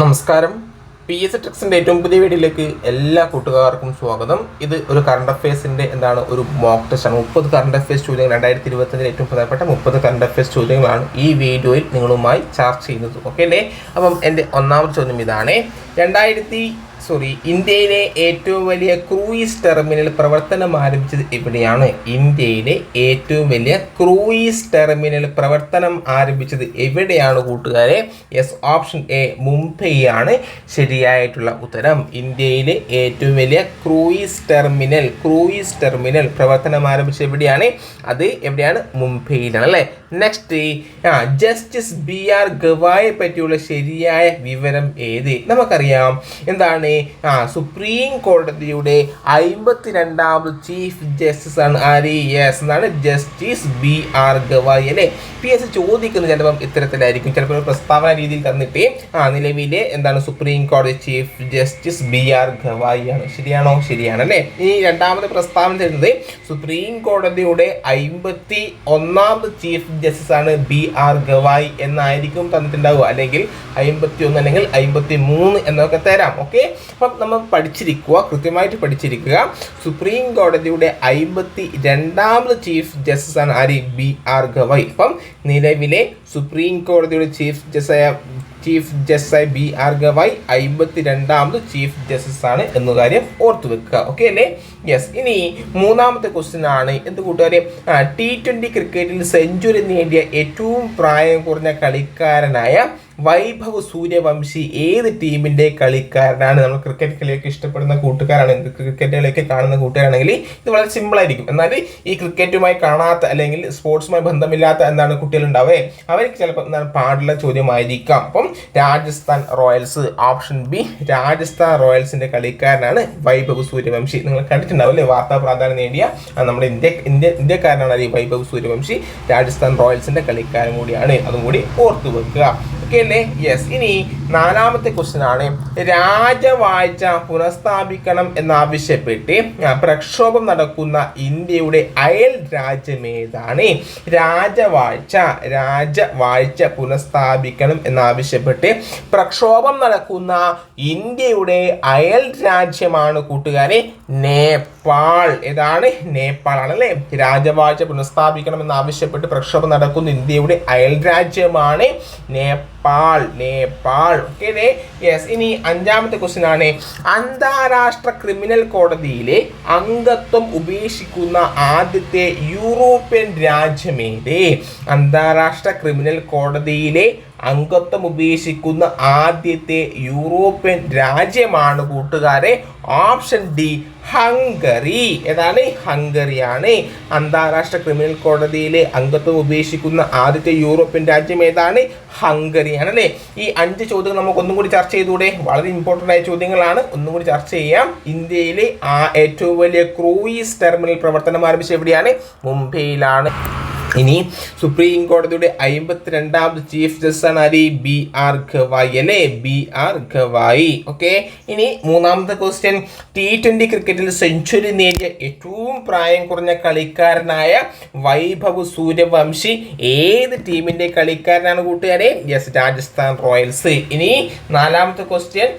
നമസ്കാരം. P S ടെക്സിന്റെ ഏറ്റവും പുതിയ വീഡിയോയിലേക്ക് എല്ലാ കൂട്ടുകാർക്കും സ്വാഗതം. ഇത് ഒരു കറണ്ട് അഫയേഴ്സിന്റെ എന്താണ് ഒരു മോക്ക് ടെസ്റ്റ് ആണ്. മുപ്പത് കറണ്ട് അഫയേഴ്സ് ചോദ്യങ്ങൾ രണ്ടായിരത്തി ഇരുപത്തഞ്ചിൽ ഏറ്റവും പ്രധാനപ്പെട്ട മുപ്പത് കറണ്ട് അഫയേഴ്സ് ചോദ്യങ്ങളാണ് ഈ വീഡിയോയിൽ നിങ്ങളുമായി ചർച്ച ചെയ്യുന്നത്. ഓക്കെ അല്ലേ? അപ്പം എന്റെ ഒന്നാമത്തെ ചോദ്യം ഇതാണ്. രണ്ടായിരത്തി സോറി ഇന്ത്യയിലെ ഏറ്റവും വലിയ ക്രൂയിസ് ടെർമിനൽ പ്രവർത്തനം ആരംഭിച്ചത് എവിടെയാണ്? ഇന്ത്യയിലെ ഏറ്റവും വലിയ ക്രൂയിസ് ടെർമിനൽ പ്രവർത്തനം ആരംഭിച്ചത് എവിടെയാണ് കൂട്ടുകാരെ? യെസ് ഓപ്ഷൻ എ മുംബൈ ആണ് ശരിയായിട്ടുള്ള ഉത്തരം. ഇന്ത്യയിലെ ഏറ്റവും വലിയ ക്രൂയിസ് ടെർമിനൽ ക്രൂയിസ് ടെർമിനൽ പ്രവർത്തനം ആരംഭിച്ചത് എവിടെയാണ്? അത് എവിടെയാണ്? മുംബൈയിലാണ് അല്ലേ? നെക്സ്റ്റ് ആ ജസ്റ്റിസ് ബി ആർ ഗവായെ പറ്റിയുള്ള ശരിയായ വിവരം ഏത്? നമുക്കറിയാം. എന്താണ് ആ സുപ്രീം കോടതിയുടെ അമ്പത്തിരണ്ടാമത് ചീഫ് ജസ്റ്റിസ് ആണ് ആര്? യെസ് എന്നാണ് ജസ്റ്റിസ് ബി ആർ ഗവായി അല്ലേ? പി എസ് ചോദിക്കുന്നത് ചിലപ്പം ഇത്തരത്തിലായിരിക്കും. ചിലപ്പോൾ പ്രസ്താവന രീതിയിൽ തന്നിട്ട് ആ നിലവിലെ എന്താണ് സുപ്രീം കോടതി chief justice B R Gavai ആണ് ശരിയാണോ? ശരിയാണ് അല്ലേ? ഈ രണ്ടാമത് പ്രസ്താവന തരുന്നത് സുപ്രീം കോടതിയുടെ അമ്പത്തി ഒന്നാമത് ചീഫ് ജസ്റ്റിസ് ആണ് ബി ആർ ഗവായി എന്നായിരിക്കും തന്നിട്ടുണ്ടാവുക. അല്ലെങ്കിൽ അമ്പത്തി ഒന്ന് അല്ലെങ്കിൽ അമ്പത്തി മൂന്ന് എന്നൊക്കെ തരാം. ഓക്കെ അപ്പം നമ്മൾ പഠിച്ചിരിക്കുക കൃത്യമായിട്ട് പഠിച്ചിരിക്കുക. സുപ്രീം കോടതിയുടെ അമ്പത്തി രണ്ടാമത് ചീഫ് ജസ്റ്റിസ് ആണ് ആര്? ബി. ആർ. ഗവൈ ഇപ്പം നിലവിലെ സുപ്രീം കോടതിയുടെ ചീഫ് ജസ്റ്റിസായ ചീഫ് ജസ്റ്റിസായ ബി. ആർ. ഗവായ് അമ്പത്തി രണ്ടാമത് ചീഫ് ജസ്റ്റിസ് ആണ് എന്ന കാര്യം ഓർത്തു വെക്കുക. ഓക്കെ അല്ലേ? യെസ് ഇനി മൂന്നാമത്തെ ക്വസ്റ്റ്യൻ ആണ്. എന്ത് കൂട്ടുകാരെ? ടി ട്വന്റി ക്രിക്കറ്റിൽ സെഞ്ചുറി നേടിയ ഏറ്റവും പ്രായം കുറഞ്ഞ കളിക്കാരനായ വൈഭവ് സൂര്യവംശി ഏത് ടീമിന്റെ കളിക്കാരനാണ്? നമ്മൾ ക്രിക്കറ്റ് കളിയൊക്കെ ഇഷ്ടപ്പെടുന്ന കൂട്ടുകാരാണെങ്കിൽ ക്രിക്കറ്റ് കളിയൊക്കെ കാണുന്ന കൂട്ടുകാരാണെങ്കിൽ ഇത് വളരെ സിമ്പിൾ ആയിരിക്കും. എന്നാൽ ഈ ക്രിക്കറ്റുമായി കാണാത്ത അല്ലെങ്കിൽ സ്പോർട്സുമായി ബന്ധമില്ലാത്ത എന്താണ് കുട്ടികളുണ്ടാവേ? അവർക്ക് ചിലപ്പോൾ എന്താണ് പാടുള്ള ചോദ്യമായിരിക്കാം. അപ്പം Rajasthan Royals option B Rajasthan റോയൽസിന്റെ കളിക്കാരനാണ് വൈഭവ് സൂര്യവംശി നിങ്ങൾ കണ്ടിട്ടുണ്ടാവും അല്ലേ വാർത്താ പ്രാധാന്യം നേടിയ നമ്മുടെ ഇന്ത്യ ഇന്ത്യ ഇന്ത്യക്കാരനാണ് ഈ വൈഭവ് സൂര്യവംശി രാജസ്ഥാൻ റോയൽസിന്റെ കളിക്കാരൻ കൂടിയാണ്. അതും കൂടി ഓർത്തു വെക്കുക. ഓക്കെ അല്ലേ യെസ് ഇനി നാലാമത്തെ ക്വസ്റ്റ്യൻ ആണ്. രാജവാഴ്ച പുനഃസ്ഥാപിക്കണം എന്നാവശ്യപ്പെട്ട് പ്രക്ഷോഭം നടക്കുന്ന ഇന്ത്യയുടെ അയൽ രാജ്യമേതാണ് രാജവാഴ്ച രാജവാഴ്ച പുനഃസ്ഥാപിക്കണം എന്നാവശ്യപ്പെട്ട് പ്രക്ഷോഭം നടക്കുന്ന ഇന്ത്യയുടെ അയൽ രാജ്യമാണ് കൂട്ടുകാരെ നേപ്പാൾ. ഏതാണ്? നേപ്പാൾ ആണ് അല്ലേ? രാജവാഴ്ച പുനഃസ്ഥാപിക്കണം എന്നാവശ്യപ്പെട്ട് പ്രക്ഷോഭം നടക്കുന്ന ഇന്ത്യയുടെ അയൽ രാജ്യമാണ് നേപ്പാൾ. നേപ്പാൾ. ഓക്കെ യെസ് ഇനി അഞ്ചാമത്തെ ക്വസ്റ്റ്യൻ ആണ്. അന്താരാഷ്ട്ര ക്രിമിനൽ കോടതിയിലെ അംഗത്വം ഉപേക്ഷിക്കുന്ന ആദ്യത്തെ യൂറോപ്യൻ രാജ്യമേത്? അന്താരാഷ്ട്ര ക്രിമിനൽ കോടതിയിലെ അംഗത്വം ഉപേക്ഷിക്കുന്ന ആദ്യത്തെ യൂറോപ്യൻ രാജ്യമാണ് കൂട്ടുകാരെ ഓപ്ഷൻ ഡി ഹംഗറി. ഏതാണ്? ഹംഗറിയാണ്. അന്താരാഷ്ട്ര ക്രിമിനൽ കോടതിയിലെ അംഗത്വം ഉപേക്ഷിക്കുന്ന ആദ്യത്തെ യൂറോപ്യൻ രാജ്യം ഏതാണ്? ഹംഗറിയാണ് അല്ലേ? ഈ അഞ്ച് ചോദ്യങ്ങൾ നമുക്ക് ഒന്നും കൂടി ചർച്ച ചെയ്തുകൂടെ? വളരെ ഇമ്പോർട്ടന്റ് ആയ ചോദ്യങ്ങളാണ്. ഒന്നും കൂടി ചർച്ച ചെയ്യാം. ഇന്ത്യയിലെ ആ ഏറ്റവും വലിയ ക്രൂയിസ് ടെർമിനൽ പ്രവർത്തനം ആരംഭിച്ചത് എവിടെയാണ്? മുംബൈയിലാണ്. ഇനി സുപ്രീം കോടതിയുടെ അമ്പത്തിരണ്ടാമത് ചീഫ് ജസ്റ്റിസ് ആണ് ആര്? ബി ആർ ഗവായി അല്ലേ? ബി ആർ ഗവായി ഓക്കെ ഇനി മൂന്നാമത്തെ ക്വസ്റ്റ്യൻ ടി ട്വന്റി ക്രിക്കറ്റിൽ സെഞ്ചുറി നേടിയ ഏറ്റവും പ്രായം കുറഞ്ഞ കളിക്കാരനായ വൈഭവ് സൂര്യവംശി ഏത് ടീമിന്റെ കളിക്കാരനാണ് കൂട്ടുകാരെ? Yes Rajasthan Royals. ഇനി നാലാമത്തെ ക്വസ്റ്റ്യൻ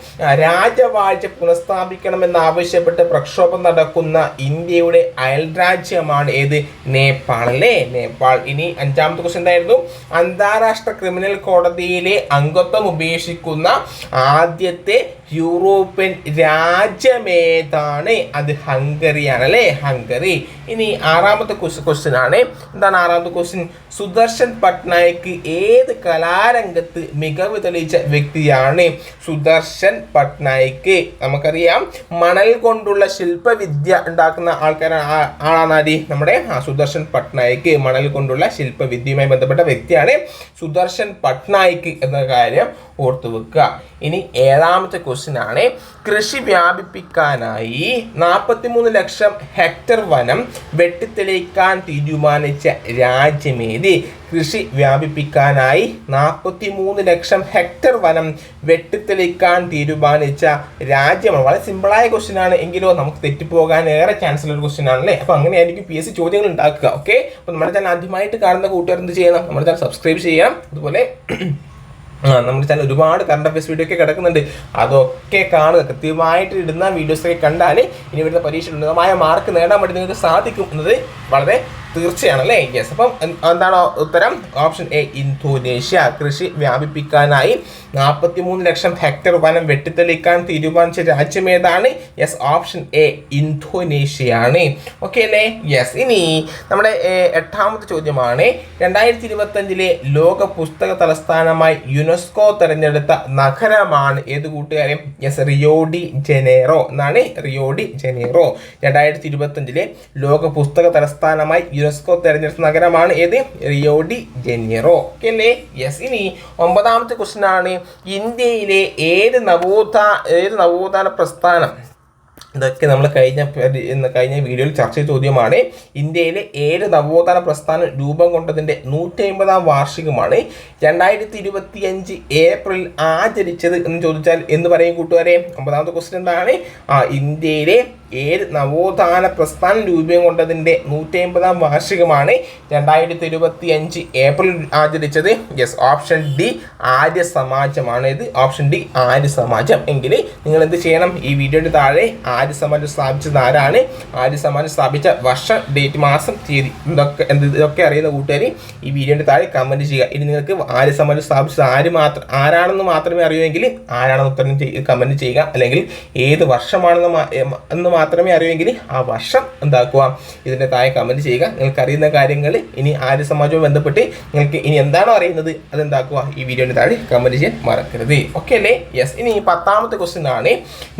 രാജവാഴ്ച പുനഃസ്ഥാപിക്കണമെന്ന് ആവശ്യപ്പെട്ട് പ്രക്ഷോഭം നടക്കുന്ന ഇന്ത്യയുടെ അയൽ രാജ്യമാണ് ഏത്? നേപ്പാൾ അല്ലേ? നേപ്പാൾ. ഇനി അഞ്ചാമത്തെ ക്വസ്റ്റ്യൻ എന്തായിരുന്നു? അന്താരാഷ്ട്ര ക്രിമിനൽ കോടതിയിലെ അംഗത്വം ഉപേക്ഷിക്കുന്ന ആദ്യത്തെ യൂറോപ്യൻ രാജ്യമേതാണ്? അത് ഹംഗറിയാണ് അല്ലേ? ഹംഗറി. ഇനി ആറാമത്തെ ക്വസ്റ്റ്യൻ ആണ്. എന്താണ് ആറാമത്തെ ക്വസ്റ്റ്യൻ സുദർശൻ പട്നായിക്ക് ഏത് കലാരംഗത്ത് മികവ് തെളിയിച്ച വ്യക്തിയാണ്? സുദർശൻ പട്നായിക്ക് നമുക്കറിയാം മണൽ കൊണ്ടുള്ള ശില്പവിദ്യ ഉണ്ടാക്കുന്ന ആൾക്കാരാണ് ആളാണ് ആര് നമ്മുടെ സുദർശൻ പട്നായിക്ക് മണൽ കൊണ്ടുള്ള ശില്പവിദ്യയുമായി ബന്ധപ്പെട്ട വ്യക്തിയാണ് സുദർശൻ പട്നായിക്ക് എന്ന കാര്യം ഓർത്തു വെക്കുക. ഇനി ഏഴാമത്തെ ക്വസ്റ്റ്യൻ ആണ്. കൃഷി വ്യാപിപ്പിക്കാനായി നാൽപ്പത്തിമൂന്ന് ലക്ഷം ഹെക്ടർ വനം വെട്ടിത്തെളിക്കാൻ തീരുമാനിച്ച രാജ്യമേത്? കൃഷി വ്യാപിപ്പിക്കാനായി നാൽപ്പത്തി മൂന്ന് ലക്ഷം ഹെക്ടർ വനം വെട്ടിത്തെളിക്കാൻ തീരുമാനിച്ച രാജ്യമാണ്. വളരെ സിമ്പിളായ ക്വസ്റ്റ്യൻ ആണ്. എങ്കിലോ നമുക്ക് തെറ്റിപ്പോകാൻ ഏറെ ചാൻസ് ഉള്ള ഒരു ക്വസ്റ്റ്യൻ ആണല്ലേ? അപ്പോൾ അങ്ങനെയായിരിക്കും പി എസ് സി ചോദ്യങ്ങൾ ഉണ്ടാക്കുക. ഓക്കെ അപ്പോൾ നമ്മുടെ ചാനൽ ആദ്യമായിട്ട് കാണുന്ന കൂട്ടുകാർ എന്ത് ചെയ്യണം? നമ്മുടെ ചാനൽ സബ്സ്ക്രൈബ് ചെയ്യണം. അതുപോലെ നമ്മുടെ ചാനൽ ഒരുപാട് കറണ്ട് അഫയേഴ്സ് വീഡിയോ ഒക്കെ കിടക്കുന്നുണ്ട്. അതൊക്കെ കാണുക. കൃത്യമായിട്ട് ഇടുന്ന വീഡിയോസൊക്കെ കണ്ടാൽ ഇനി വരുന്ന പരീക്ഷ ഉന്നതമായ മാർക്ക് നേടാൻ വേണ്ടി നിങ്ങൾക്ക് സാധിക്കും. എന്നത് വളരെ തീർച്ചയാണ് അല്ലേ യെസ് അപ്പം എന്ത്- എന്താണ് ഉത്തരം? Option A Indonesia. കൃഷി വ്യാപിപ്പിക്കാനായി നാൽപ്പത്തി മൂന്ന് ലക്ഷം ഹെക്ടർ വനം വെട്ടിത്തെളിക്കാൻ തീരുമാനിച്ച രാജ്യം ഏതാണ്? യെസ് ഓപ്ഷൻ എ ഇന്തോനേഷ്യയാണ്. ഓക്കെ അല്ലേ? യെസ് ഇനി നമ്മുടെ എട്ടാമത്തെ ചോദ്യമാണ്. രണ്ടായിരത്തി ഇരുപത്തഞ്ചിലെ ലോക പുസ്തക തലസ്ഥാനമായി യുനെസ്കോ തെരഞ്ഞെടുത്ത നഗരമാണ് ഏത് കൂട്ടുകാരെയും യെസ് റിയോഡി ജനേറോ. എന്നാണ് റിയോഡി ജനേറോ. രണ്ടായിരത്തി ഇരുപത്തഞ്ചിലെ ലോക പുസ്തക തലസ്ഥാനമായി യുനെസ്കോ തെരഞ്ഞെടുത്ത നഗരമാണ് ഏത്? റിയോഡി ജെനിയറോ ഓക്കെ അല്ലേ യെസ് ഇനി ഒമ്പതാമത്തെ ക്വസ്റ്റ്യൻ ആണ്. ഇന്ത്യയിലെ ഏത് നവോത്ഥാ ഏത് നവോത്ഥാന പ്രസ്ഥാനം? ഇതൊക്കെ നമ്മൾ കഴിഞ്ഞ കഴിഞ്ഞ വീഡിയോയിൽ ചർച്ച ചെയ്ത ചോദ്യമാണ്. ഇന്ത്യയിലെ ഏഴ് നവോത്ഥാന പ്രസ്ഥാനം രൂപം കൊണ്ടതിന്റെ നൂറ്റി അമ്പതാം വാർഷികമാണ്. രണ്ടായിരത്തി ഇരുപത്തി അഞ്ച് ഏപ്രിൽ ആചരിച്ചത് എന്ന് ചോദിച്ചാൽ എന്ന് പറയും കൂട്ടുകാരെ? ഒമ്പതാമത്തെ ക്വസ്റ്റ്യൻ എന്താണ്? ആ ഇന്ത്യയിലെ ഏഴ് നവോത്ഥാന പ്രസ്ഥാനം രൂപം കൊണ്ടതിന്റെ നൂറ്റി അമ്പതാം വാർഷികമാണ് രണ്ടായിരത്തി ഇരുപത്തി അഞ്ച് ഏപ്രിൽ ആചരിച്ചത്. യെസ് ഓപ്ഷൻ ഡി ആര്യ സമാജമാണ് ഇത്. Option D Arya Samaj. എങ്കിൽ നിങ്ങൾ എന്ത് ചെയ്യണം? ഈ വീഡിയോയുടെ താഴെ ആര്യ സമാജം സ്ഥാപിച്ചത് ആരാണ്? ആര്യ സമാജം സ്ഥാപിച്ച വർഷം ഡേറ്റ് മാസം തീയതി. ഇതൊക്കെ ഇതൊക്കെ അറിയുന്ന കൂട്ടുകാർ ഈ വീഡിയോന്റെ താഴെ കമന്റ് ചെയ്യുക. ഇനി നിങ്ങൾക്ക് ആര്യ സമാജം സ്ഥാപിച്ചത് ആര് മാത്രം ആരാണെന്ന് മാത്രമേ അറിയുമെങ്കിൽ ആരാണെന്ന് ഉത്തരം കമന്റ് ചെയ്യുക. അല്ലെങ്കിൽ ഏത് വർഷമാണെന്ന് എന്ന് മാത്രമേ അറിയുമെങ്കിൽ ആ വർഷം എന്താക്കുക? ഇതിന്റെ താഴെ കമന്റ് ചെയ്യുക. നിങ്ങൾക്ക് അറിയുന്ന കാര്യങ്ങൾ ഇനി ആര്യ സമാജവുമായി ബന്ധപ്പെട്ട് നിങ്ങൾക്ക് ഇനി എന്താണോ അറിയുന്നത് അതെന്താക്കുക? ഈ വീഡിയോയുടെ താഴെ കമന്റ് ചെയ്യാൻ മറക്കരുത്. ഓക്കെ അല്ലേ? യെസ് ഇനി പത്താമത്തെ ക്വസ്റ്റ്യൻ ആണ്.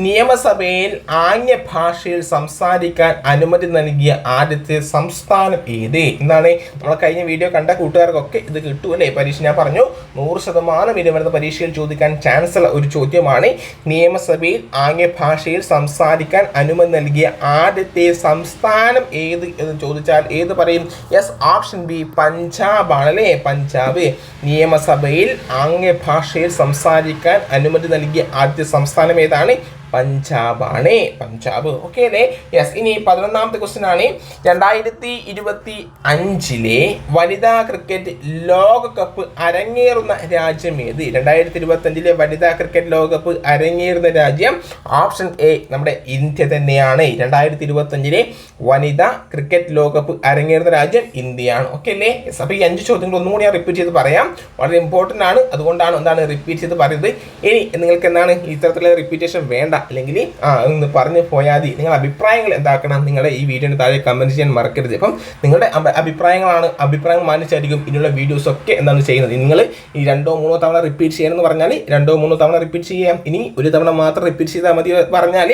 നിയമസഭയിൽ ആംഗ്യ ഭാഷയിൽ സംസാരിക്കാൻ അനുമതി നൽകിയ ആദ്യത്തെ സംസ്ഥാനം ഏത്? എന്നാണ് നമ്മൾ കഴിഞ്ഞ വീഡിയോ കണ്ട കൂട്ടുകാർക്കൊക്കെ ഇത് കിട്ടും അല്ലേ? പരീക്ഷ ഞാൻ പറഞ്ഞു. നൂറ് ശതമാനം ഇനി വരുന്ന പരീക്ഷയിൽ ചോദിക്കാൻ ചാൻസ് ഉള്ള ഒരു ചോദ്യമാണ് നിയമസഭയിൽ ആംഗ്യ ഭാഷയിൽ സംസാരിക്കാൻ അനുമതി നൽകിയ ആദ്യത്തെ സംസ്ഥാനം ഏത് എന്ന് ചോദിച്ചാൽ ഏത് പറയും? യെസ് ഓപ്ഷൻ ബി പഞ്ചാബ് ആണ് അല്ലേ? പഞ്ചാബ്. നിയമസഭയിൽ ആംഗ്യ ഭാഷയിൽ സംസാരിക്കാൻ അനുമതി നൽകിയ ആദ്യ സംസ്ഥാനം ഏതാണ്? പഞ്ചാബാണ്. പഞ്ചാബ്. ഓക്കെ അല്ലേ? യെസ് ഇനി പതിനൊന്നാമത്തെ ക്വസ്റ്റ്യൻ ആണ്. രണ്ടായിരത്തി ഇരുപത്തി അഞ്ചിലെ വനിതാ ക്രിക്കറ്റ് ലോകകപ്പ് അരങ്ങേറുന്ന രാജ്യം ഏത്? രണ്ടായിരത്തി ഇരുപത്തി അഞ്ചിലെ വനിതാ ക്രിക്കറ്റ് ലോകകപ്പ് അരങ്ങേറുന്ന രാജ്യം ഓപ്ഷൻ എ നമ്മുടെ ഇന്ത്യ തന്നെയാണ്. രണ്ടായിരത്തി ഇരുപത്തി അഞ്ചിലെ വനിതാ ക്രിക്കറ്റ് ലോകകപ്പ് അരങ്ങേറുന്ന രാജ്യം ഇന്ത്യയാണ്. ഓക്കെ അല്ലേ? യെസ് അപ്പോൾ ഈ അഞ്ച് ചോദ്യങ്ങൾ ഒന്നും കൂടി ഞാൻ റിപ്പീറ്റ് ചെയ്ത് പറയാം. വളരെ ഇമ്പോർട്ടന്റ് ആണ്. അതുകൊണ്ടാണ് എന്താണ് റിപ്പീറ്റ് ചെയ്ത് പറയുന്നത്? ഇനി നിങ്ങൾക്ക് എന്താണ് ഇത്തരത്തിലുള്ള റിപ്പീറ്റേഷൻ വേണ്ട? അല്ലെങ്കിൽ ആ ഒന്ന് പറഞ്ഞു പോയാൽ മതി. നിങ്ങളുടെ അഭിപ്രായങ്ങൾ എന്താക്കണം നിങ്ങളുടെ ഈ വീഡിയോയുടെ താഴെ കമന്റ് ചെയ്യാൻ മറക്കരുത്. അപ്പം നിങ്ങളുടെ അഭിപ്രായങ്ങളാണ് അഭിപ്രായങ്ങൾ മാനിച്ചായിരിക്കും ഇതിനുള്ള വീഡിയോസ് ഒക്കെ എന്താണ് ചെയ്യുന്നത്. നിങ്ങൾ ഈ രണ്ടോ മൂന്നോ തവണ റിപ്പീറ്റ് ചെയ്യണമെന്ന് പറഞ്ഞാൽ രണ്ടോ മൂന്നോ തവണ റിപ്പീറ്റ് ചെയ്യാം. ഇനി ഒരു തവണ മാത്രം റിപ്പീറ്റ് ചെയ്താൽ മതി പറഞ്ഞാൽ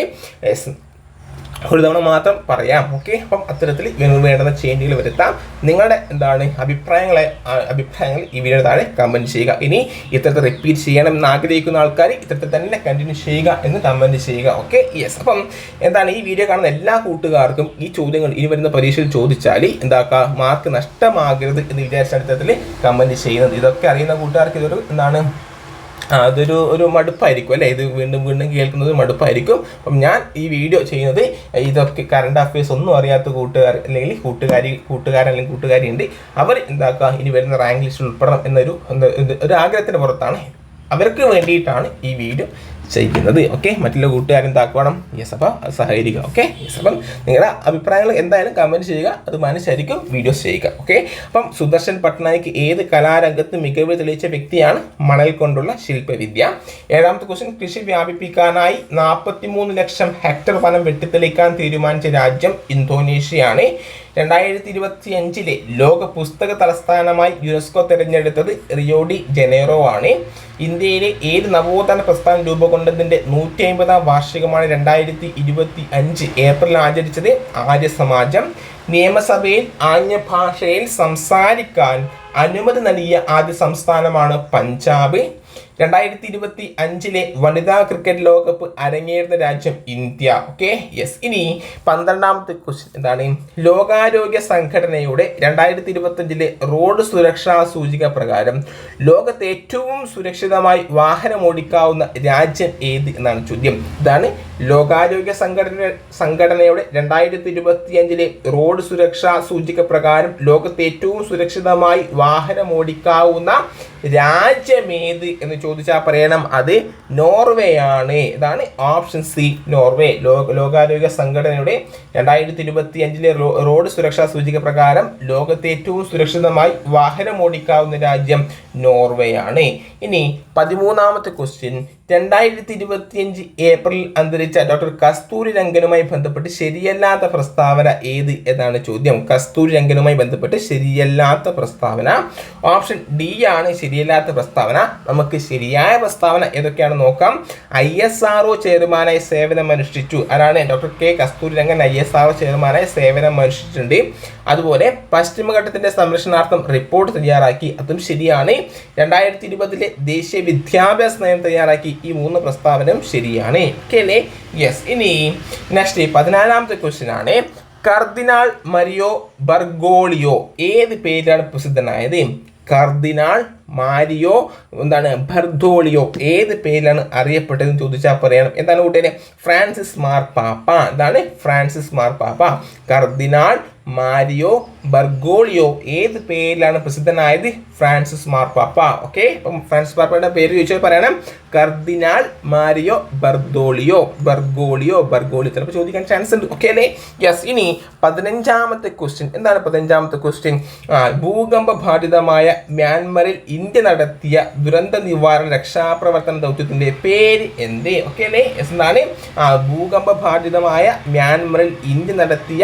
ഒരു തവണ മാത്രം പറയാം ഓക്കെ അപ്പം അത്തരത്തിൽ വേണ്ടുന്ന ചേഞ്ചുകൾ വരുത്താം. നിങ്ങളുടെ എന്താണ് അഭിപ്രായങ്ങളെ അഭിപ്രായങ്ങൾ ഈ വീഡിയോ താഴെ കമന്റ് ചെയ്യുക. ഇനി ഇത്തരത്തിൽ റിപ്പീറ്റ് ചെയ്യണം എന്ന് ആഗ്രഹിക്കുന്ന ആൾക്കാർ ഇത്തരത്തിൽ തന്നെ കണ്ടിന്യൂ ചെയ്യുക എന്ന് കമന്റ് ചെയ്യുക ഓക്കെ യെസ് അപ്പം എന്താണ് ഈ വീഡിയോ കാണുന്ന എല്ലാ കൂട്ടുകാർക്കും ഈ ചോദ്യങ്ങൾ ഇനി വരുന്ന പരീക്ഷയിൽ ചോദിച്ചാൽ എന്താക്കുക മാർക്ക് നഷ്ടമാകരുത് എന്ന് വിചാരിച്ച അടുത്തത്തിൽ കമന്റ് ചെയ്യുന്നത്. ഇതൊക്കെ അറിയുന്ന കൂട്ടുകാർക്ക് ഇതൊരു എന്താണ് അതൊരു ഒരു മടുപ്പായിരിക്കും അല്ലേ? ഇത് വീണ്ടും വീണ്ടും കേൾക്കുന്നത് മടുപ്പായിരിക്കും. അപ്പം ഞാൻ ഈ വീഡിയോ ചെയ്യുന്നത് ഇതൊക്കെ കറണ്ട് അഫയേഴ്സ് ഒന്നും അറിയാത്ത കൂട്ടുകാർ അല്ലെങ്കിൽ കൂട്ടുകാരി കൂട്ടുകാരൻ അല്ലെങ്കിൽ കൂട്ടുകാരി ഉണ്ട്. അവർ എന്താക്കുക ഇനി വരുന്ന റാങ്ക് ലിസ്റ്റിൽ ഉൾപ്പെടണം എന്നൊരു ഒരു ആഗ്രഹത്തിന് പുറത്താണ്. അവർക്ക് വേണ്ടിയിട്ടാണ് ഈ വീഡിയോ. ചെയ്യുന്നത് ഓക്കെ മറ്റുള്ള കൂട്ടുകാരും താക്കോണം യെസ് അപ്പം അത് സഹകരിക്കുക. ഓക്കെ യെസ് അപ്പം നിങ്ങളുടെ അഭിപ്രായങ്ങൾ എന്തായാലും കമന്റ് ചെയ്യുക. അത് മനസ്സായിരിക്കും വീഡിയോസ് ചെയ്യുക. ഓക്കെ അപ്പം സുദർശൻ പട്നായിക്ക് ഏത് കലാരംഗത്ത് മികവ് തെളിയിച്ച വ്യക്തിയാണ്? മണൽ കൊണ്ടുള്ള ശില്പവിദ്യ. ഏഴാമത്തെ ക്വസ്റ്റ്യൻ കൃഷി വ്യാപിപ്പിക്കാനായി നാൽപ്പത്തി ലക്ഷം ഹെക്ടർ വനം വെട്ടിത്തെളിക്കാൻ തീരുമാനിച്ച രാജ്യം ഇന്തോനേഷ്യയാണ്. രണ്ടായിരത്തി ഇരുപത്തി അഞ്ചിലെ ലോക പുസ്തക തലസ്ഥാനമായി യുനെസ്കോ തിരഞ്ഞെടുത്തത് റിയോഡി ജനേറോ ആണ്. ഇന്ത്യയിലെ ഏത് നവോത്ഥാന പ്രസ്ഥാനം രൂപം കൊണ്ടതിന്റെ നൂറ്റി അമ്പതാം വാർഷികമാണ് രണ്ടായിരത്തി ഇരുപത്തി അഞ്ച് ഏപ്രിൽ ആചരിച്ചത് ആര്യ സമാജം. നിയമസഭയിൽ ആംഗ്യ ഭാഷയിൽ സംസാരിക്കാൻ അനുമതി നൽകിയ ആദ്യ സംസ്ഥാനമാണ് പഞ്ചാബ്. രണ്ടായിരത്തി ഇരുപത്തി അഞ്ചിലെ വനിതാ ക്രിക്കറ്റ് ലോകകപ്പ് അരങ്ങേറുന്ന രാജ്യം ഇന്ത്യ. ഓക്കെ യെസ് ഇനി പന്ത്രണ്ടാമത്തെ ക്വസ്റ്റ്യൻ എന്താണ്? ലോകാരോഗ്യ സംഘടനയുടെ രണ്ടായിരത്തി ഇരുപത്തഞ്ചിലെ റോഡ് സുരക്ഷാ സൂചിക പ്രകാരം ലോകത്തെ ഏറ്റവും സുരക്ഷിതമായി വാഹനം ഓടിക്കാവുന്ന രാജ്യം ഏത് എന്നാണ് ചോദ്യം. ഇതാണ് ലോകാരോഗ്യ സംഘടന സംഘടനയുടെ രണ്ടായിരത്തി ഇരുപത്തി അഞ്ചിലെ റോഡ് സുരക്ഷാ സൂചിക പ്രകാരം ലോകത്തെ ഏറ്റവും സുരക്ഷിതമായി വാഹനം ഓടിക്കാവുന്ന രാജ്യമേത് എന്ന് ചോദിച്ചാൽ പറയണം അത് നോർവേ ആണ് ഇതാണ് ഓപ്ഷൻ സി നോർവേ. ലോക ലോകാരോഗ്യ സംഘടനയുടെ രണ്ടായിരത്തി ഇരുപത്തി അഞ്ചിലെ റോഡ് സുരക്ഷാ സൂചിക പ്രകാരം ലോകത്തെ ഏറ്റവും സുരക്ഷിതമായി വാഹനം ഓടിക്കാവുന്ന രാജ്യം നോർവേ ആണ് ഇനി പതിമൂന്നാമത്തെ ക്വസ്റ്റ്യൻ രണ്ടായിരത്തി ഇരുപത്തിയഞ്ച് ഏപ്രിൽ അന്തരിച്ച ഡോക്ടർ കസ്തൂരി രംഗനുമായി ബന്ധപ്പെട്ട് ശരിയല്ലാത്ത പ്രസ്താവന ഏത് എന്നാണ് ചോദ്യം. കസ്തൂരി രംഗനുമായി ബന്ധപ്പെട്ട് ശരിയല്ലാത്ത പ്രസ്താവന. ഓപ്ഷൻ ഡി ആണ് ശരിയല്ലാത്ത പ്രസ്താവന. നമുക്ക് ശരിയായ പ്രസ്താവന ഏതൊക്കെയാണ് നോക്കാം. ഐ എസ് ആർ ഒ ചെയർമാനായി സേവനമനുഷ്ഠിച്ചു ആരാണ്? Doctor K Kasturi Rangan I S R O ചെയർമാനായി സേവനമനുഷ്ഠിച്ചിട്ടുണ്ട് അതുപോലെ പശ്ചിമഘട്ടത്തിന്റെ സംരക്ഷണാർത്ഥം റിപ്പോർട്ട് തയ്യാറാക്കി. അതും ശരിയാണ്. രണ്ടായിരത്തി ഇരുപതിലെ ദേശീയ വിദ്യാഭ്യാസ നയം തയ്യാറാക്കി ഈ മൂന്ന് പ്രസ്താവനയും ശരിയാണ്. അല്ലേ യെസ് ഇനി നെക്സ്റ്റ് പതിനാലാമത്തെ ക്വസ്റ്റ്യൻ ആണ്. Cardinal Mario Bergoglio? ഏത് പേരിലാണ് പ്രസിദ്ധനായത്? കർദിനാൾ മാരിയോ എന്താണ് ബർദോളിയോ ഏത് പേരിലാണ് അറിയപ്പെട്ടതെന്ന് ചോദിച്ചാൽ പറയണം. എന്താണ് കൂട്ടിയത് ഫ്രാൻസിസ് മാർ പാപ്പ. എന്താണ്? ഫ്രാൻസിസ് മാർ പാപ്പ. കർദിനാൾ മാരിയോ ബർഗോളിയോ ഏത് പേരിലാണ് പ്രസിദ്ധനായത്? ഫ്രാൻസിസ് മാർ പാപ്പ. ഓക്കെ? ഫ്രാൻസിസ് മാർപ്പാപ്പയുടെ പേര് ചോദിച്ചാൽ പറയണം. Cardinal Mario Bardolio Bergoglio Bergoglio. ചിലപ്പോൾ ചോദിക്കാൻ ചാൻസ് ഉണ്ട്. ഓക്കെ അല്ലേ? യെസ് ഇനി പതിനഞ്ചാമത്തെ ക്വസ്റ്റ്യൻ എന്താണ് പതിനഞ്ചാമത്തെ ക്വസ്റ്റ്യൻ ഭൂകമ്പ ബാധിതമായ മ്യാൻമറിൽ ഇന്ത്യ നടത്തിയ ദുരന്ത നിവാരണ രക്ഷാപ്രവർത്തന ദൗത്യത്തിന്റെ പേര് എന്ത്? ഓക്കെ അല്ലേ? എസ് എന്താണ് ആ ഭൂകമ്പ ബാധിതമായ മ്യാൻമറിൽ ഇന്ത്യ നടത്തിയ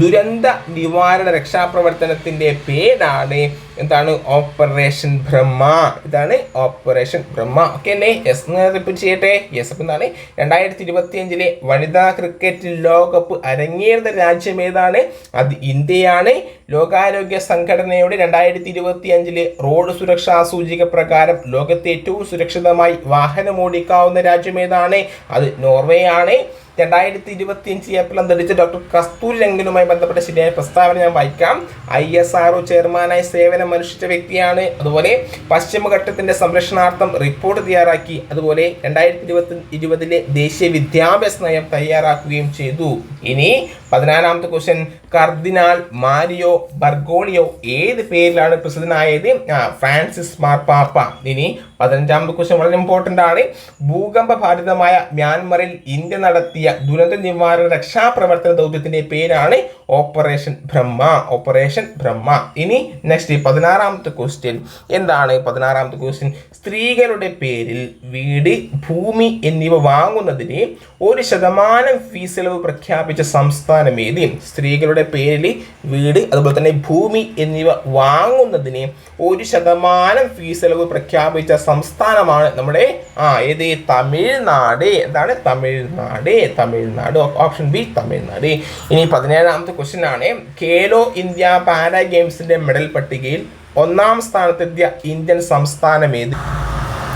ദുരന്ത നിവാരണ രക്ഷാപ്രവർത്തനത്തിന്റെ പേരാണ് എന്താണ്? ഓപ്പറേഷൻ ബ്രഹ്മ ഇതാണ് ഓപ്പറേഷൻ ബ്രഹ്മ ഓക്കെ അല്ലേ? യെസ് റിപ്പീറ്റ് ചെയ്യട്ടെ. യെസ് അപ്പം എന്താണ്? രണ്ടായിരത്തി ഇരുപത്തി അഞ്ചിലെ വനിതാ ക്രിക്കറ്റ് ലോകകപ്പ് അരങ്ങേറുന്ന രാജ്യം ഏതാണ്? അത് ഇന്ത്യയാണ്. ലോകാരോഗ്യ സംഘടനയുടെ രണ്ടായിരത്തി ഇരുപത്തി അഞ്ചിലെ റോഡ് സുരക്ഷാ സൂചിക പ്രകാരം ലോകത്തെ ഏറ്റവും സുരക്ഷിതമായി വാഹനം ഓടിക്കാവുന്ന രാജ്യം ഏതാണ്? അത് നോർവേ ആണ് രണ്ടായിരത്തി ഇരുപത്തി അഞ്ച് ഏപ്രിൽ അന്തരിച്ച ഡോക്ടർ കസ്തൂരി രംഗനുമായി ബന്ധപ്പെട്ട ശരിയായ പ്രസ്താവന ഞാൻ വായിക്കാം. ഐ എസ് ആർ ഒ ചെയർമാനായി സേവനം അനുഷ്ഠിച്ച വ്യക്തിയാണ്. അതുപോലെ പശ്ചിമഘട്ടത്തിന്റെ സംരക്ഷണാർത്ഥം റിപ്പോർട്ട് തയ്യാറാക്കി. അതുപോലെ രണ്ടായിരത്തി ഇരുപത്തി ഇരുപതിലെ ദേശീയ വിദ്യാഭ്യാസ നയം തയ്യാറാക്കുകയും ചെയ്തു. ഇനി പതിനാലാമത്തെ ക്വസ്റ്റ്യൻ കർദിനാൾ മാരിയോ ബർഗോളിയോ ഏത് പേരിലാണ് പ്രസിദ്ധനായത്? ഫ്രാൻസിസ് മാർപ്പാപ്പ ഇനി പതിനഞ്ചാമത്തെ ക്വസ്റ്റ്യൻ വളരെ ഇമ്പോർട്ടന്റ് ആണ്. ഭൂകമ്പ ബാധിതമായ മ്യാൻമറിൽ ഇന്ത്യ നടത്തിയ ദുരന്ത നിവാരണ രക്ഷാപ്രവർത്തന ദൗത്യത്തിന്റെ പേരാണ് ഓപ്പറേഷൻ ബ്രഹ്മ. ഓപ്പറേഷൻ ബ്രഹ്മ. ഇനി നെക്സ്റ്റ് പതിനാറാമത്തെ ക്വസ്റ്റ്യൻ. എന്താണ് പതിനാറാമത്തെ ക്വസ്റ്റ്യൻ? സ്ത്രീകളുടെ പേരിൽ വീട് ഭൂമി എന്നിവ വാങ്ങുന്നതിന് ഒരു ശതമാനം ഫീസ് ഇളവ് പ്രഖ്യാപിച്ച സംസ്ഥാനം ഏത് സ്ത്രീകളുടെ പേരിൽ വീട് അതുപോലെ തന്നെ ഭൂമി എന്നിവ വാങ്ങുന്നതിന് ഒരു ശതമാനം ഫീസ് ഇളവ് പ്രഖ്യാപിച്ച സംസ്ഥാനമാണ് നമ്മുടെ ആ ഏത്? തമിഴ്നാട്. എന്താണ്? Tamil Nadu. Tamil Nadu. Option B Tamil Nadu. ഇനി പതിനേഴാമത്തെ ക്വസ്റ്റ്യൻ ആണ്. കേലോ ഇന്ത്യ പാരാ ഗെയിംസിന്റെ മെഡൽ പട്ടികയിൽ ഒന്നാം സ്ഥാനത്തെത്തിയ ഇന്ത്യൻ സംസ്ഥാനം ഏത്?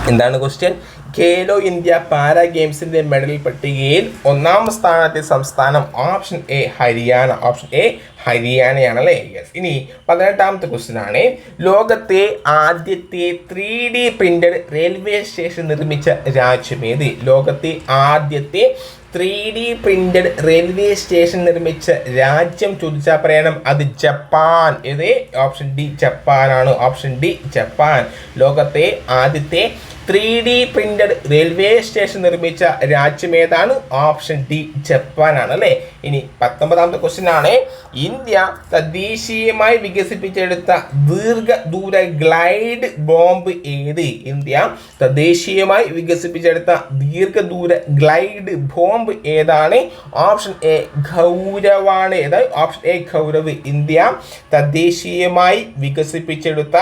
എന്താണ് ക്വസ്റ്റ്യൻ ഖേലോ ഇന്ത്യ പാരാ ഗെയിംസിന്റെ മെഡൽ പട്ടികയിൽ ഒന്നാം സ്ഥാനത്തെ സംസ്ഥാനം option A Haryana. Option A ഹരിയാനയാണല്ലേ? Yes ഇനി പതിനെട്ടാമത്തെ ക്വസ്റ്റ്യൻ ആണ്. ലോകത്തെ ആദ്യത്തെ three D printed railway station നിർമ്മിച്ച രാജ്യം ഏത് ലോകത്തെ ആദ്യത്തെ three D printed railway station നിർമ്മിച്ച രാജ്യം ചോദിച്ചാൽ പറയണം. അത് ജപ്പാൻ. ഏത്? Option D ജപ്പാനാണ്. Option D Japan. ലോകത്തെ ആദ്യത്തെ three D printed railway station നിർമ്മിച്ച രാജ്യം ഏതാണ് ഓപ്ഷൻ ഡി ജപ്പാനാണ് അല്ലേ ഇനി പത്തൊമ്പതാമത്തെ ക്വസ്റ്റ്യൻ ആണ് ഇന്ത്യ തദ്ദേശീയമായി വികസിപ്പിച്ചെടുത്ത ദീർഘദൂര ഗ്ലൈഡ് ബോംബ് ഏത്? ഇന്ത്യ തദ്ദേശീയമായി വികസിപ്പിച്ചെടുത്ത ദീർഘദൂര ഗ്ലൈഡ് ബോംബ് ഏതാണ്? ഓപ്ഷൻ എ ഗൗരവാണ്. ഏതായി ഓപ്ഷൻ എ ഗൗരവ്. ഇന്ത്യ തദ്ദേശീയമായി വികസിപ്പിച്ചെടുത്ത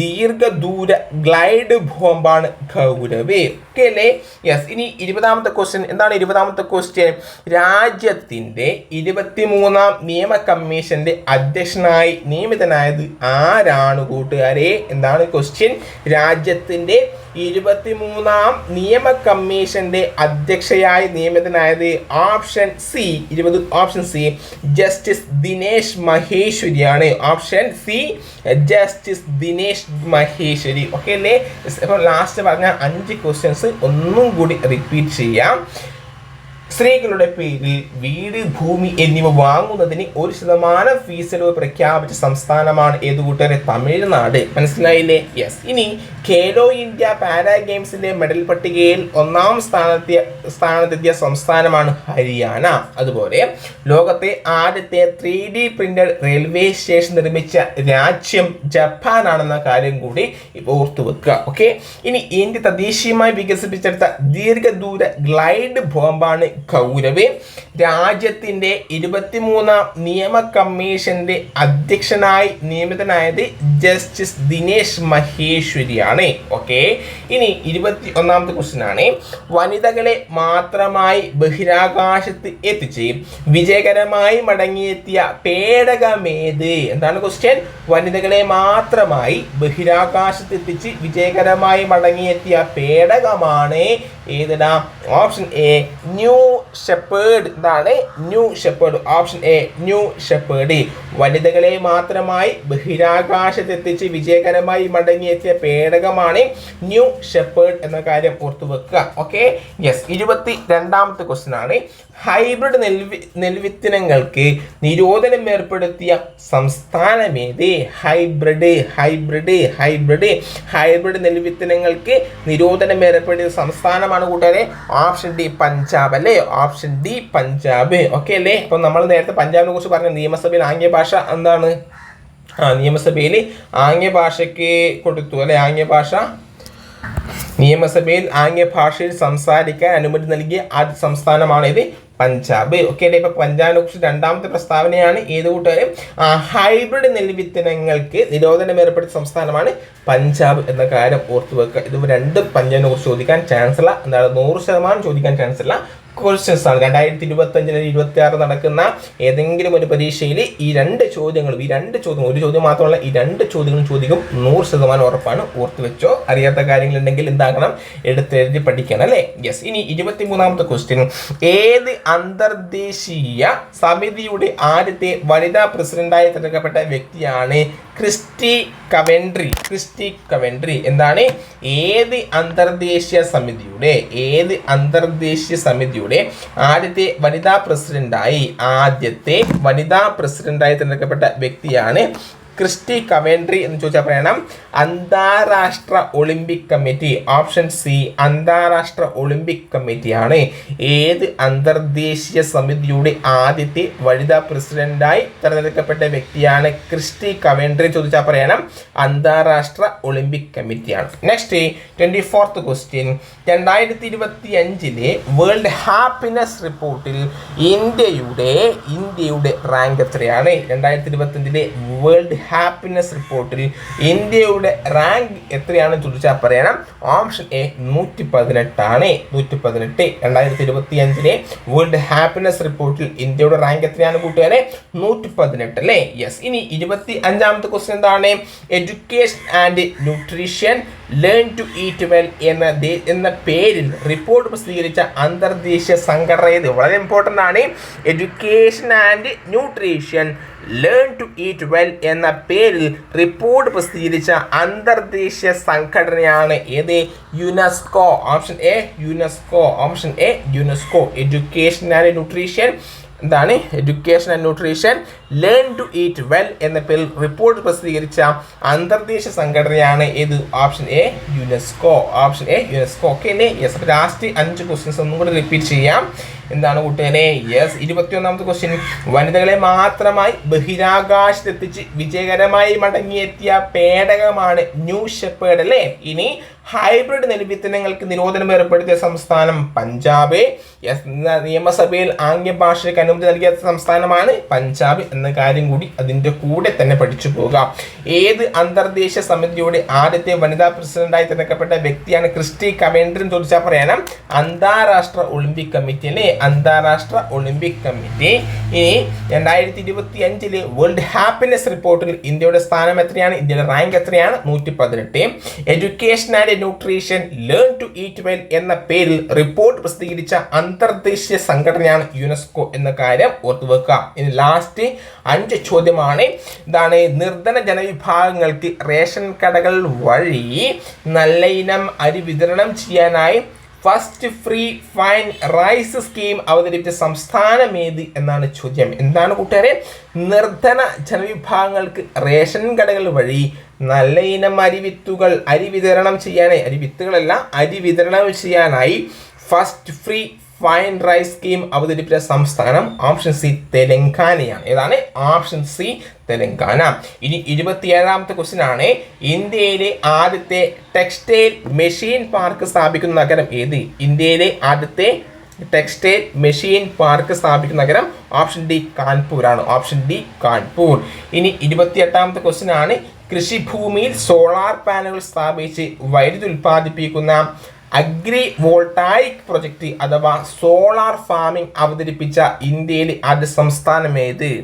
ദീർഘദൂര ഗ്ലൈഡ് ബോംബാണ് ഗൗരവ് ഓക്കെ അല്ലേ യെസ് ഇനി ഇരുപതാമത്തെ ക്വസ്റ്റ്യൻ എന്താണ് ഇരുപതാമത്തെ ക്വസ്റ്റ്യൻ രാജ്യത്തിന്റെ ഇരുപത്തിമൂന്നാം നിയമ കമ്മീഷന്റെ അധ്യക്ഷനായി നിയമിതനായത് ആരാണ് കൂട്ടുകാരെ? എന്താണ് ക്വസ്റ്റ്യൻ രാജ്യത്തിന്റെ ഇരുപത്തിമൂന്നാം നിയമ കമ്മീഷന്റെ അധ്യക്ഷയായി നിയമിതനായത് ഓപ്ഷൻ സി ഇരുപത് option C justice Dinesh മഹേശ്വരിയാണ്. Option C justice Dinesh Maheshwari. Okay അല്ലേ? ഇപ്പോൾ ലാസ്റ്റ് പറഞ്ഞ അഞ്ച് ക്വസ്റ്റ്യൻസ് ഒന്നും കൂടി റിപ്പീറ്റ് ചെയ്യാം. സ്ത്രീകളുടെ പേരിൽ വീട് ഭൂമി എന്നിവ വാങ്ങുന്നതിന് ഒരു ശതമാനം ഫീസ് ഇളവ് പ്രഖ്യാപിച്ച സംസ്ഥാനമാണ് ഏത് തമിഴ്നാട്. മനസ്സിലായില്ലേ? യെസ് ഇനി ഖേലോ ഇന്ത്യ പാരാ ഗെയിംസിന്റെ മെഡൽ പട്ടികയിൽ ഒന്നാം സ്ഥാനത്തെ സ്ഥാനത്തെത്തിയ സംസ്ഥാനമാണ് ഹരിയാന. അതുപോലെ ലോകത്തെ ആദ്യത്തെ three D printed railway station നിർമ്മിച്ച രാജ്യം ജപ്പാനാണെന്ന കാര്യം കൂടി ഓർത്തു വെക്കുക. ഓക്കെ ഇനി ഇന്ത്യ തദ്ദേശീയമായി വികസിപ്പിച്ചെടുത്ത ദീർഘദൂര ഗ്ലൈഡ് ബോംബാണ് ഗൗരവ് രാജ്യത്തിന്റെ ഇരുപത്തിമൂന്നാം നിയമ കമ്മീഷന്റെ അധ്യക്ഷനായി നിയമിതനായത് ജസ്റ്റിസ് ദിനേശ് മഹേശ്വരിയാണ്. ഓക്കെ? ഇനി ഇരുപത്തി ഒന്നാമത്തെ ക്വസ്റ്റ്യൻ ആണ് വനിതകളെ മാത്രമായി ബഹിരാകാശത്ത് എത്തിച്ച് വിജയകരമായി മടങ്ങിയെത്തിയ പേടകമേത്? എന്താണ് ക്വസ്റ്റ്യൻ വനിതകളെ മാത്രമായി ബഹിരാകാശത്ത് എത്തിച്ച് വിജയകരമായി മടങ്ങിയെത്തിയ പേടകമാണ്. ഏതിടാം? ഓപ്ഷൻ എ ന്യൂ ഷെപ്പേർഡ് എന്താണ് New Shepard option A New Shepard വനിതകളെ മാത്രമായി ബഹിരാകാശത്തെത്തിച്ച് വിജയകരമായി മടങ്ങിയെത്തിയ പേടകമാണ് ന്യൂ ഷെപ്പേർഡ് എന്ന കാര്യം ഓർത്തു വെക്കുക. ഓക്കെ യെസ് ഇരുപത്തി രണ്ടാമത്തെ ക്വസ്റ്റ്യൻ ആണ്. ഹൈബ്രിഡ് നെൽവി നെൽവിത്തിനങ്ങൾക്ക് നിരോധനം ഏർപ്പെടുത്തിയ സംസ്ഥാനമേത്? ഹൈബ്രിഡ് ഹൈബ്രിഡ് ഹൈബ്രിഡ് ഹൈബ്രിഡ് നെൽവിത്തിനങ്ങൾക്ക് നിരോധനം ഏർപ്പെടുത്തിയ സംസ്ഥാനമാണ് കൂട്ടുകാരെ ഓപ്ഷൻ ഡി പഞ്ചാബ് അല്ലേ? ഓപ്ഷൻ ഡി പഞ്ചാബ് ഓക്കെ അല്ലേ? അപ്പം നമ്മൾ നേരത്തെ പഞ്ചാബിനെ കുറിച്ച് പറഞ്ഞ നിയമസഭയിൽ ആംഗ്യ ഭാഷ എന്താണ്? ആ നിയമസഭയിൽ ആംഗ്യ ഭാഷയ്ക്ക് കൊടുത്തു അല്ലെ? ആംഗ്യ ഭാഷ. നിയമസഭയിൽ ആംഗ്യ ഭാഷയിൽ സംസാരിക്കാൻ അനുമതി നൽകിയ ആദ്യ സംസ്ഥാനമാണ് ഇത് പഞ്ചാബ്. ഓക്കെ ഇപ്പൊ പഞ്ചാബിനെ കുറിച്ച് രണ്ടാമത്തെ പ്രസ്താവനയാണ്. ഏത് കൂട്ടുകാരും? ഹൈബ്രിഡ് നെൽവിത്തനങ്ങൾക്ക് നിരോധനം ഏർപ്പെടുത്തിയ സംസ്ഥാനമാണ് പഞ്ചാബ് എന്ന കാര്യം ഓർത്തു വെക്കുക. ഇത് രണ്ട് പഞ്ചാബിനെ കുറിച്ച് ചോദിക്കാൻ ചാൻസ് ഇല്ല എന്താണ്? നൂറ് ശതമാനം ചോദിക്കാൻ ചാൻസ് ഇല്ല ക്വസ്റ്റ്യൻസ് ആണ്. രണ്ടായിരത്തി ഇരുപത്തി അഞ്ചിന് ഇരുപത്തി ആറ് നടക്കുന്ന ഏതെങ്കിലും ഒരു പരീക്ഷയിൽ ഈ രണ്ട് ചോദ്യങ്ങളും ഈ രണ്ട് ചോദ്യം ഒരു ചോദ്യം മാത്രമല്ല ഈ രണ്ട് ചോദ്യങ്ങളും ചോദിക്കും നൂറ് ശതമാനം ഉറപ്പാണ്. ഓർത്ത് വെച്ചോ. അറിയാത്ത കാര്യങ്ങളുണ്ടെങ്കിൽ എന്താക്കണം എടുത്തെഴുതി പഠിക്കണം അല്ലേ? യെസ് ഇനി ഇരുപത്തി മൂന്നാമത്തെ ക്വസ്റ്റ്യൻ ഏത് അന്തർദേശീയ സമിതിയുടെ ആദ്യത്തെ വനിതാ പ്രസിഡന്റായി തിരഞ്ഞെടുക്കപ്പെട്ട വ്യക്തിയാണ് ക്രിസ്റ്റി കവൻട്രി ക്രിസ്റ്റി കവൻട്രി എന്താണ്? ഏത് അന്തർദേശീയ സമിതിയുടെ ഏത് അന്തർദേശീയ സമിതിയുടെ ആദ്യത്തെ വനിതാ പ്രസിഡന്റായി ആദ്യത്തെ വനിതാ പ്രസിഡന്റായി തിരഞ്ഞെടുക്കപ്പെട്ട വ്യക്തിയാണ് ക്രിസ്റ്റി കമൻട്രി എന്ന് ചോദിച്ചാൽ പറയണം. അന്താരാഷ്ട്ര ഒളിമ്പിക് കമ്മിറ്റി ഓപ്ഷൻ സി അന്താരാഷ്ട്ര ഒളിമ്പിക് കമ്മിറ്റിയാണ്. ഏത് അന്തർദേശീയ സമിതിയുടെ ആദ്യത്തെ വനിതാ പ്രസിഡന്റായി തെരഞ്ഞെടുക്കപ്പെട്ട വ്യക്തിയാണ് ക്രിസ്റ്റി കമൻട്രി ചോദിച്ചാൽ പറയണം. അന്താരാഷ്ട്ര ഒളിമ്പിക് കമ്മിറ്റിയാണ്. നെക്സ്റ്റ് ട്വന്റി ഫോർത്ത് ക്വസ്റ്റ്യൻ രണ്ടായിരത്തി ഇരുപത്തി അഞ്ചിലെ വേൾഡ് ഹാപ്പിനെസ് റിപ്പോർട്ടിൽ ഇന്ത്യയുടെ ഇന്ത്യയുടെ റാങ്ക് എത്രയാണ്? രണ്ടായിരത്തി ഇരുപത്തി അഞ്ചിലെ വേൾഡ് ഹാപ്പിനെസ് റിപ്പോർട്ടിൽ ഇന്ത്യയുടെ റാങ്ക് എത്രയാണെന്ന് ചോദിച്ചാൽ പറയണം. ഓപ്ഷൻ എ നൂറ്റി പതിനെട്ടാണ് നൂറ്റി പതിനെട്ട് രണ്ടായിരത്തി ഇരുപത്തി അഞ്ചിലെ വേൾഡ് ഹാപ്പിനെസ് റിപ്പോർട്ടിൽ ഇന്ത്യയുടെ റാങ്ക് എത്രയാണ് കൂട്ടുകാരെ? നൂറ്റി പതിനെട്ട് അല്ലേ? യെസ് ഇനി ഇരുപത്തി അഞ്ചാമത്തെ ക്വസ്റ്റ്യൻ എന്താണ്? Education and nutrition learn to eat well എന്ന എന്ന പേരിൽ റിപ്പോർട്ട് പ്രസിദ്ധീകരിച്ച അന്തർദേശീയ സംഘടന ഇത് വളരെ ഇമ്പോർട്ടന്റ് ആണ്. Education and nutrition learn to eat well എന്ന പേരിൽ റിപ്പോർട്ട് പ്രസിദ്ധീകരിച്ച അന്തർദേശീയ സംഘടനയാണ് ഏത്? UNESCO option A UNESCO option A UNESCO education and nutrition എന്താണ്? Education and nutrition learn to eat well എന്ന പേരിൽ റിപ്പോർട്ട് പ്രസിദ്ധീകരിച്ച അന്തർദേശീയ സംഘടനയാണ് ഏത്? Option A UNESCO option A UNESCO okay അല്ലേ യെസ് അപ്പോൾ ലാസ്റ്റ് അഞ്ച് ക്വസ്റ്റ്യൻസ് ഒന്നും കൂടി റിപ്പീറ്റ് ചെയ്യാം. എന്താണ് കൂട്ടുകാരെ? യെസ് ഇരുപത്തിയൊന്നാമത്തെ ക്വസ്റ്റ്യൻ വനിതകളെ മാത്രമായി ബഹിരാകാശത്തെത്തിച്ച് വിജയകരമായി മടങ്ങിയെത്തിയ പേടകമാണ് ന്യൂ ഷെപ്പേഡ് അല്ലേ? ഇനി ഹൈബ്രിഡ് നെൽവിത്തനങ്ങൾക്ക് നിരോധനം ഏർപ്പെടുത്തിയ സംസ്ഥാനം പഞ്ചാബ്. നിയമസഭയിൽ ആംഗ്യ ഭാഷയ്ക്ക് അനുമതി നൽകിയ സംസ്ഥാനമാണ് പഞ്ചാബ് എന്ന കാര്യം കൂടി അതിന്റെ കൂടെ തന്നെ പഠിച്ചു പോകുക ഏത് അന്തർദേശീയ സമിതിയുടെ ആദ്യത്തെ വനിതാ പ്രസിഡന്റായി തിരഞ്ഞെടുക്കപ്പെട്ട വ്യക്തിയാണ് ക്രിസ്റ്റി എന്ന് ചോദിച്ചാൽ പറയണം. അന്താരാഷ്ട്ര ഒളിമ്പിക് കമ്മിറ്റി അല്ലേ? അന്താരാഷ്ട്ര ഒളിമ്പിക് കമ്മിറ്റി. ഇനി രണ്ടായിരത്തി ഇരുപത്തി അഞ്ചിലെ വേൾഡ് ഹാപ്പിനെസ് റിപ്പോർട്ടിൽ ഇന്ത്യയുടെ സ്ഥാനം എത്രയാണ്? ഇന്ത്യയുടെ റാങ്ക് എത്രയാണ്? നൂറ്റി പതിനെട്ട് education and nutrition learn to eat well എന്ന പേരിൽ റിപ്പോർട്ട് പ്രസിദ്ധീകരിച്ച അന്തർദേശീയ സംഘടനയാണ് യുനെസ്കോ എന്ന കാര്യം ഓർത്തു വെക്കുക. ഇനി ലാസ്റ്റ് അഞ്ച് ചോദ്യമാണ്. ഇതാണ് നിർധന ജനവിഭാഗങ്ങൾക്ക് റേഷൻ കടകൾ വഴി നല്ല ഇനം അരി വിതരണം ചെയ്യാനായി first free fine rice scheme അവതരിപ്പിച്ച സംസ്ഥാനം ഏത് എന്നാണ് ചോദ്യം. എന്താണ് കൂട്ടുകാരെ? നിർധന ജനവിഭാഗങ്ങൾക്ക് റേഷൻ കടകൾ വഴി നല്ല ഇനം അരിവിത്തുകൾ അരി വിതരണം ചെയ്യാനായി അരി വിത്തുകളല്ല അരി വിതരണം ചെയ്യാനായി first free fine rice scheme അവതരിപ്പിച്ച സംസ്ഥാനം ഓപ്ഷൻ സി തെലങ്കാനയാണ്. ഏതാണ്? Option C Telangana. ഇനി ഇരുപത്തിയേഴാമത്തെ ക്വസ്റ്റ്യൻ ആണ്. ഇന്ത്യയിലെ ആദ്യത്തെ ടെക്സ്റ്റൈൽ മെഷീൻ പാർക്ക് സ്ഥാപിക്കുന്ന നഗരം ഏത്? ഇന്ത്യയിലെ ആദ്യത്തെ ടെക്സ്റ്റൈൽ മെഷീൻ പാർക്ക് സ്ഥാപിക്കുന്ന നഗരം ഓപ്ഷൻ ഡി കാൺപൂർ ആണ് ഓപ്ഷൻ ഡി കാൺപൂർ. ഇനി ഇരുപത്തിയെട്ടാമത്തെ ക്വസ്റ്റ്യൻ ആണ്. കൃഷിഭൂമിയിൽ സോളാർ പാനലുകൾ സ്ഥാപിച്ച് വൈദ്യുതി ഉൽപ്പാദിപ്പിക്കുന്ന അഗ്രി വോൾട്ടായിക് പ്രൊജക്ട് അഥവാ സോളാർ ഫാമിംഗ് അവതരിപ്പിച്ച ഇന്ത്യയിലെ ആദ്യ സംസ്ഥാനം ഏത്?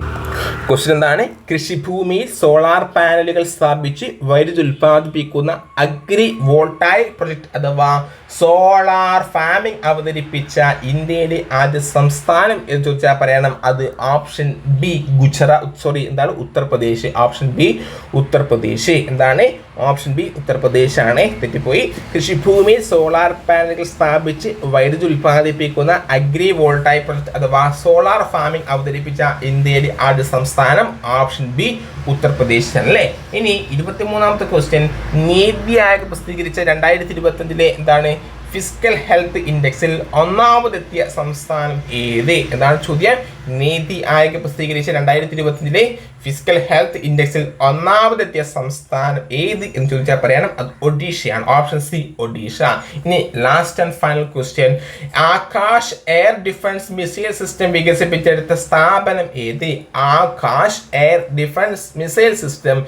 ക്വസ്റ്റ്യൻ എന്താണ്? കൃഷിഭൂമിയിൽ സോളാർ പാനലുകൾ സ്ഥാപിച്ച് വൈദ്യുതി ഉൽപ്പാദിപ്പിക്കുന്ന അഗ്രി വോൾട്ടായിക് പ്രൊജക്ട് അഥവാ സോളാർ ഫാമിംഗ് അവതരിപ്പിച്ച ഇന്ത്യയിലെ ആദ്യ സംസ്ഥാനം എന്ന് ചോദിച്ചാൽ പറയണം. അത് ഓപ്ഷൻ ബി ഗുജറാത്ത്. സോറി എന്താണ്? Uttar Pradesh. Option B Uttar Pradesh. എന്താണ്? ഓപ്ഷൻ ബി ഉത്തർപ്രദേശ് ആണ് തെറ്റിപ്പോയി കൃഷിഭൂമിയിൽ സോളാർ പാനലുകൾ സ്ഥാപിച്ച് വൈദ്യുതി ഉൽപ്പാദിപ്പിക്കുന്ന അഗ്രി വോൾട്ടായി പ്രൊജക്ട് അഥവാ സോളാർ ഫാമിംഗ് അവതരിപ്പിച്ച ഇന്ത്യയിലെ ആദ്യ സംസ്ഥാനം. ഓപ്ഷൻ ബി ഉത്തർപ്രദേശ് അല്ലേ? ഇനി ഇരുപത്തിമൂന്നാമത്തെ ക്വസ്റ്റ്യൻ നീതി ആയോഗ് പ്രസിദ്ധീകരിച്ച രണ്ടായിരത്തി ഇരുപത്തഞ്ചിലെ എന്താണ് ഫിസിക്കൽ ഹെൽത്ത് ഇൻഡെക്സിൽ ഒന്നാമതെത്തിയ സംസ്ഥാനം ഏത്? എന്നാണ് ചോദ്യം? നീതി ആയോഗ് പ്രസിദ്ധീകരിച്ച രണ്ടായിരത്തി ഇരുപത്തിയഞ്ചിലെ ഫിസിക്കൽ ഹെൽത്ത് ഇൻഡെക്സിൽ ഒന്നാമതെത്തിയ സംസ്ഥാനം ഏത് എന്ന് ചോദിച്ചാൽ പറയണം അത് ഒഡീഷയാണ്. Option C Odisha. ഇനി last and final question Akash air defence missile system വികസിപ്പിച്ചെടുത്ത സ്ഥാപനം ഏത്? Akash air defence missile system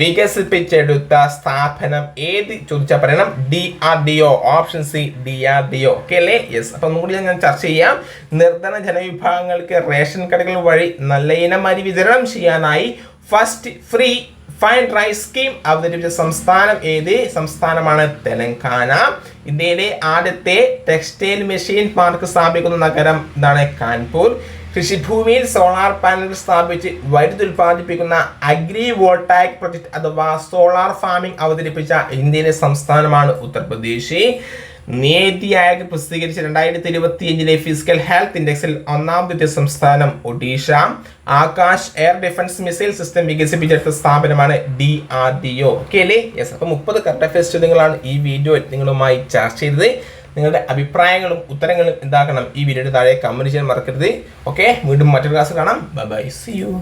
വികസിപ്പിച്ചെടുത്ത സ്ഥാപനം ഏത്? ചോദിച്ചാൽ പറയണം D R D O option C D R D O okay അല്ലേ? യെസ് അപ്പം ഒന്നുകൂടി ഞാൻ ചർച്ച ചെയ്യാം. നിർധന ജനവിഭാഗങ്ങൾക്ക് റേഷൻ കടകൾ വഴി നല്ല ഇനം അരി വിതരണം ചെയ്യാനായി first free fine rice scheme അവതരിപ്പിച്ച സംസ്ഥാനം ഏത്? സംസ്ഥാനമാണ് തെലങ്കാന. ഇന്ത്യയിലെ ആദ്യത്തെ ടെക്സ്റ്റൈൽ മെഷീൻ പാർക്ക് സ്ഥാപിക്കുന്ന നഗരം എന്താണ് കാൺപൂർ കൃഷിഭൂമിയിൽ സോളാർ പാനൽ സ്ഥാപിച്ച് വൈദ്യുതി ഉൽപ്പാദിപ്പിക്കുന്ന അഗ്രി വോൾട്ടാക് പ്രൊജക്ട് അഥവാ സോളാർ ഫാമിംഗ് അവതരിപ്പിച്ച ഇന്ത്യയിലെ സംസ്ഥാനമാണ് ഉത്തർപ്രദേശ്. നീതി ആയോഗ് പ്രസിദ്ധീകരിച്ച രണ്ടായിരത്തി ഇരുപത്തി അഞ്ചിലെ ഫിസിക്കൽ ഹെൽത്ത് ഇൻഡെക്സിൽ ഒന്നാമത്തെ സംസ്ഥാനം Odisha. Akash air defence missile system വികസിപ്പിച്ചെടുത്ത സ്ഥാപനമാണ് D R D O okay അല്ലേ? യെസ് അപ്പോൾ മുപ്പത് കറക്റ്റ് അഫയേഴ്സ് ചോദ്യങ്ങളാണ് ഈ വീഡിയോ നിങ്ങളുമായി ചർച്ച ചെയ്തത്. നിങ്ങളുടെ അഭിപ്രായങ്ങളും ഉത്തരങ്ങളും എന്താക്കണം ഈ വീഡിയോയുടെ താഴെ കമന്റ് ചെയ്യാൻ മറക്കരുത്. ഓക്കെ വീണ്ടും മറ്റൊരു ക്ലാസ് കാണാം. By C U